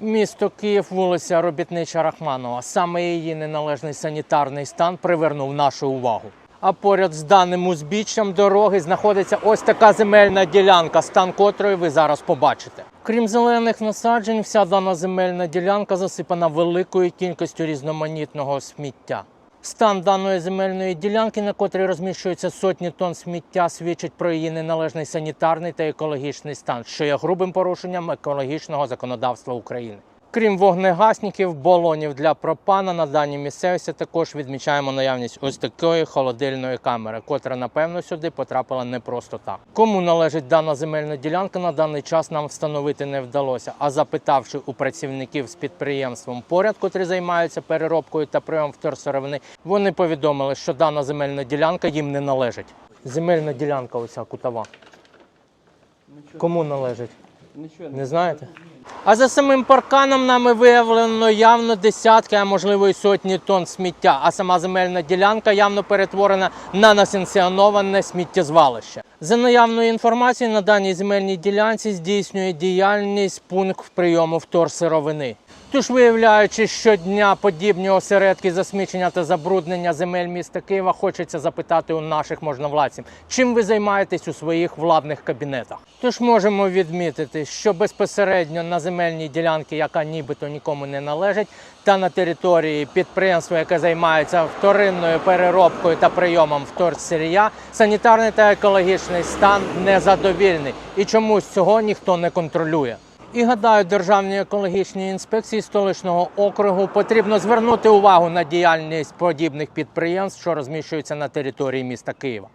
Місто Київ, вулиця Робітнича Рахманова. Саме її неналежний санітарний стан привернув нашу увагу. А поряд з даним узбіччям дороги знаходиться ось така земельна ділянка, стан котрої ви зараз побачите. Крім зелених насаджень, вся дана земельна ділянка засипана великою кількістю різноманітного сміття. Стан даної земельної ділянки, на котрій розміщуються сотні тонн сміття, свідчить про її неналежний санітарний та екологічний стан, що є грубим порушенням екологічного законодавства України. Крім вогнегасників, балонів для пропана на даній місцевості також відмічаємо наявність ось такої холодильної камери, котра напевно сюди потрапила не просто так. Кому належить дана земельна ділянка, на даний час нам встановити не вдалося. А запитавши у працівників з підприємством поряд, котрі займаються переробкою та прийомом вторсировини, вони повідомили, що дана земельна ділянка їм не належить. Земельна ділянка, оця кутова. Кому належить? Не знаєте? А за самим парканом нами виявлено явно десятки, а можливо і сотні тонн сміття. А сама земельна ділянка явно перетворена на насенсіоноване сміттєзвалище. За наявною інформацією, на даній земельній ділянці здійснює діяльність пункт прийому вторсировини. Тож, виявляючи щодня подібні осередки засмічення та забруднення земель міста Києва, хочеться запитати у наших можновладців, чим ви займаєтесь у своїх владних кабінетах. Тож можемо відмітити, що безпосередньо на земельній ділянці, яка нібито нікому не належить, та на території підприємства, яке займається вторинною переробкою та прийомом вторсирія, санітарний та екологічний стан незадовільний, і чомусь цього ніхто не контролює. І гадаю, Державній екологічній інспекції столичного округу потрібно звернути увагу на діяльність подібних підприємств, що розміщуються на території міста Києва.